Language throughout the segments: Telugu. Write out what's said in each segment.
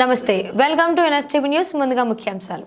నమస్తే వెల్కమ్ టు ఎన్ఎస్టీవీ న్యూస్ ముందుగా ముఖ్యాంశాలు.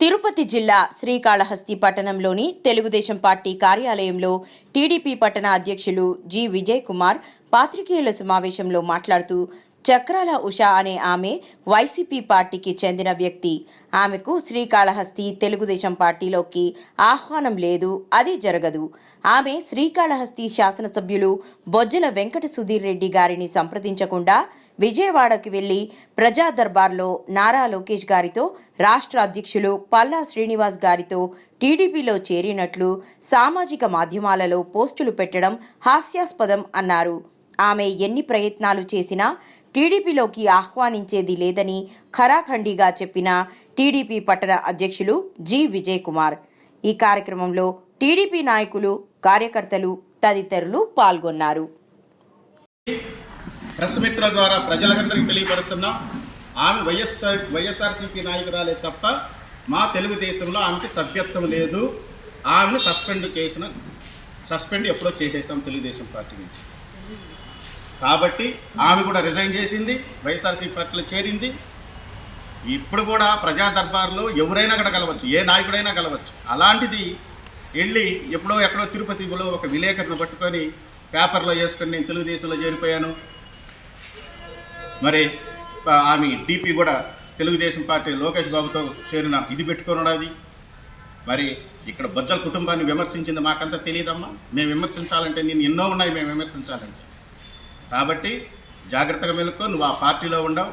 తిరుపతి జిల్లా శ్రీకాళహస్తి పట్టణంలోని తెలుగుదేశం పార్టీ కార్యాలయంలో టీడీపీ పట్టణ అధ్యక్షులు జి విజయ్ కుమార్ పాత్రికేయుల సమావేశంలో మాట్లాడుతూ చక్రాల ఉషా అనే ఆమె వైసీపీ పార్టీకి చెందిన వ్యక్తి. ఆమెకు శ్రీకాళహస్తి తెలుగుదేశం పార్టీలోకి ఆహ్వానం లేదు అది జరగదు. ఆమె శ్రీకాళహస్తి శాసనసభ్యులు బొజ్జల వెంకట సుధీర్ రెడ్డి గారిని సంప్రదించకుండా విజయవాడకి వెళ్ళి ప్రజా దర్బార్లో నారా లోకేష్ గారితో రాష్ట్ర అధ్యక్షులు పల్లా శ్రీనివాస్ గారితో టీడీపీలో చేరినట్లు సామాజిక మాధ్యమాలలో పోస్టులు పెట్టడం హాస్యాస్పదం అన్నారు. ఆమె ఎన్ని ప్రయత్నాలు చేసినా టీడీపీలోకి ఆహ్వానించేది లేదని ఖరాఖండిగా చెప్పిన టీడీపీ పట్టణ అధ్యక్షులు జి విజయ్ కుమార్ ఈ కార్యక్రమంలో టీడీపీ నాయకులు కార్యకర్తలు తదితరులు పాల్గొన్నారు. ప్రెస్ మిత్రుల ద్వారా ప్రజలందరికీ తెలియపరుస్తున్నాం ఆమె వైఎస్ఆర్ వైఎస్ఆర్సీపీ నాయకురాలే తప్ప మా తెలుగుదేశంలో ఆమెకి సభ్యత్వం లేదు. ఆమెను సస్పెండ్ చేసిన సస్పెండ్ ఎప్పుడో చేసేసాం తెలుగుదేశం పార్టీ నుంచి. కాబట్టి ఆమె కూడా రిజైన్ చేసింది వైఎస్ఆర్సీపీ పార్టీలో చేరింది. ఇప్పుడు కూడా ప్రజా దర్బార్లో ఎవరైనా కూడా కలవచ్చు ఏ నాయకుడైనా కలవచ్చు. అలాంటిది వెళ్ళి ఎప్పుడో ఎక్కడో తిరుపతిలో ఒక విలేకరును పట్టుకొని పేపర్లో వేసుకొని నేను తెలుగుదేశంలో చేరిపోయాను. మరి ఆమె డీపీ కూడా తెలుగుదేశం పార్టీ లోకేష్ బాబుతో చేరిన ఇది పెట్టుకున్నది మరి ఇక్కడ బొజ్జల కుటుంబాన్ని విమర్శించింది మాకంతా తెలియదమ్మా. మేము విమర్శించాలంటే నేను ఎన్నో ఉన్నాయి మేము విమర్శించాలంటే. కాబట్టి జాగ్రత్తగా మెలుక్కో నువ్వు ఆ పార్టీలో ఉండవు.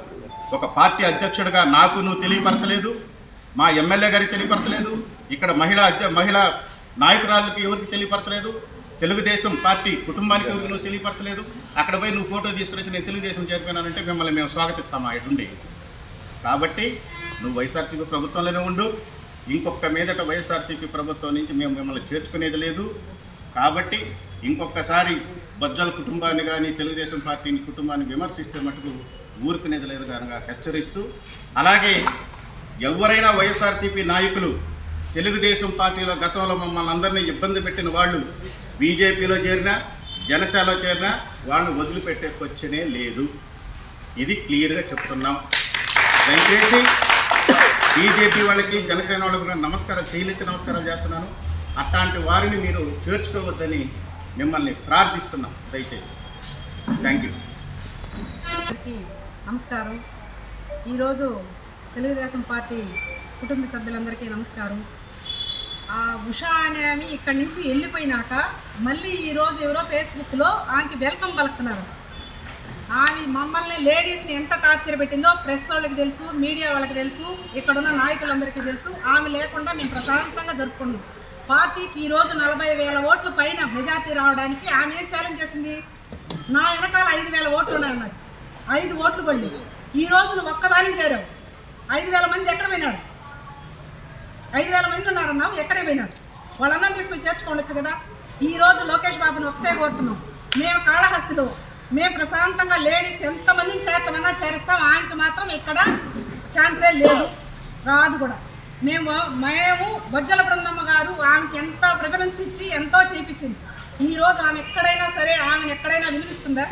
ఒక పార్టీ అధ్యక్షుడిగా నాకు నువ్వు తెలియపరచలేదు మా ఎమ్మెల్యే గారికి తెలియపరచలేదు ఇక్కడ మహిళా అధ్య మహిళా నాయకురాలకి ఎవరికి తెలియపరచలేదు తెలుగుదేశం పార్టీ కుటుంబానికి ఎవరికి నువ్వు తెలియపరచలేదు అక్కడ పోయి నువ్వు ఫోటో తీసుకుని నేను తెలుగుదేశం చేరిపోయినానంటే మిమ్మల్ని మేము స్వాగతిస్తాం ఆ ఇటుండి. కాబట్టి నువ్వు వైఎస్ఆర్సీపీ ప్రభుత్వంలోనే ఉండు. ఇంకొక మీదట వైఎస్ఆర్సీపీ ప్రభుత్వం నుంచి మేము మిమ్మల్ని చేర్చుకునేది లేదు. కాబట్టి ఇంకొకసారి బొజ్జల కుటుంబాన్ని కానీ తెలుగుదేశం పార్టీని కుటుంబాన్ని విమర్శిస్తే మటుకు ఊరుకునేది లేదు కనుక హెచ్చరిస్తూ అలాగే ఎవరైనా వైఎస్ఆర్సీపీ నాయకులు తెలుగుదేశం పార్టీలో గతంలో మమ్మల్ని అందరినీ ఇబ్బంది పెట్టిన వాళ్ళు బీజేపీలో చేరినా జనసేనలో చేరినా వాళ్ళని వదిలిపెట్టే క్వశ్చనే లేదు. ఇది క్లియర్గా చెప్తున్నాం. దయచేసి బీజేపీ వాళ్ళకి జనసేన వాళ్ళకి కూడా నమస్కారం చేయలేక నమస్కారాలు చేస్తున్నాను. అట్లాంటి వారిని మీరు చేర్చుకోవద్దని మిమ్మల్ని ప్రార్థిస్తున్నాం దయచేసి. థ్యాంక్ యూ నమస్కారం. ఈరోజు తెలుగుదేశం పార్టీ కుటుంబ సభ్యులందరికీ నమస్కారం. ఆ ఉషా అనే ఆమె ఇక్కడి నుంచి వెళ్ళిపోయినాక మళ్ళీ ఈరోజు ఎవరో ఫేస్బుక్లో ఆమెకి వెల్కమ్ పలుకుతున్నారు. ఆమె మమ్మల్ని లేడీస్ని ఎంత టార్చర్ పెట్టిందో ప్రెస్ వాళ్ళకి తెలుసు మీడియా వాళ్ళకి తెలుసు ఇక్కడున్న నాయకులందరికీ తెలుసు. ఆమె లేకుండా మేము ప్రశాంతంగా జరుపుకున్నాం. పార్టీకి ఈరోజు నలభై వేల ఓట్ల పైన మెజార్టీ రావడానికి ఆమె ఏం ఛాలెంజ్ చేసింది? నా వెనకాల ఐదు వేల ఓట్లు ఉన్నాయన్నది. ఐదు ఓట్లు పడి. ఈ రోజు నువ్వు ఒక్కదానికి చేరావు. ఐదు వేల మంది ఎక్కడ పోయినారు? ఐదు వేల మంది ఉన్నారన్నావు ఎక్కడే పోయినారు? వాళ్ళందరం తీసుకుని చేర్చుకోవచ్చు కదా? ఈ రోజు లోకేష్ బాబుని ఒకటే కోరుతున్నాం. మేము కాళహస్తిలో మేము ప్రశాంతంగా లేడీస్ ఎంతమందిని చేర్చమన్నా చేరుస్తాం. ఆయనకి మాత్రం ఇక్కడ ఛాన్సే లేదు. రాదు కూడా. మేము మేము బొజ్జల బృందమ్మ గారు ఆమెకి ఎంత ప్రిఫరెన్స్ ఇచ్చి ఎంతో చేయించింది ఈరోజు ఆమె ఎక్కడైనా సరే ఆమెను ఎక్కడైనా వినిపిస్తుందా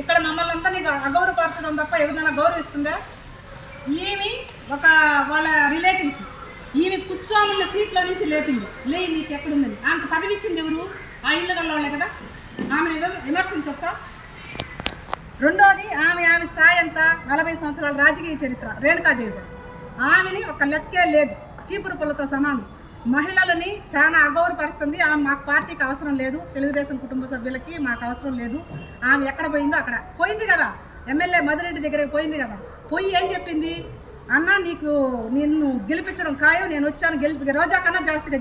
ఇక్కడ మమ్మల్ని అందరినీ అగౌరవపరచడం తప్ప ఎవరినైనా గౌరవిస్తుందా? ఈమె ఒక వాళ్ళ రిలేటివ్స్ ఈమె కూర్చోమున్న సీట్లో నుంచి లేపింది. లే నీకు ఎక్కడుందని. ఆమెకు పదవి ఇచ్చింది ఎవరు? ఆ ఇల్లు గల్లవాళ్ళే కదా. ఆమెను విమర్శించవచ్చా రెండోది ఆమె ఆమె స్థాయి ఎంత? నలభై సంవత్సరాల రాజకీయ చరిత్ర. రేణుకాదేవి గారు. ఆమెని ఒక లెక్కే లేదు. చీపురు పుల్లతో సమానం. మహిళలని చాలా అగౌరవపరుస్తుంది. ఆమె మాకు పార్టీకి అవసరం లేదు. తెలుగుదేశం కుటుంబ సభ్యులకి మాకు అవసరం లేదు. ఆమె ఎక్కడ పోయిందో అక్కడ. పోయింది కదా. ఎమ్మెల్యే మధురెడ్డి దగ్గరికి పోయింది కదా. పోయి ఏం చెప్పింది? అన్న నీకు నిన్ను గెలిపించడం ఖాయం. నేను వచ్చాను. గెలిపి రోజా కన్నా జాస్తిగా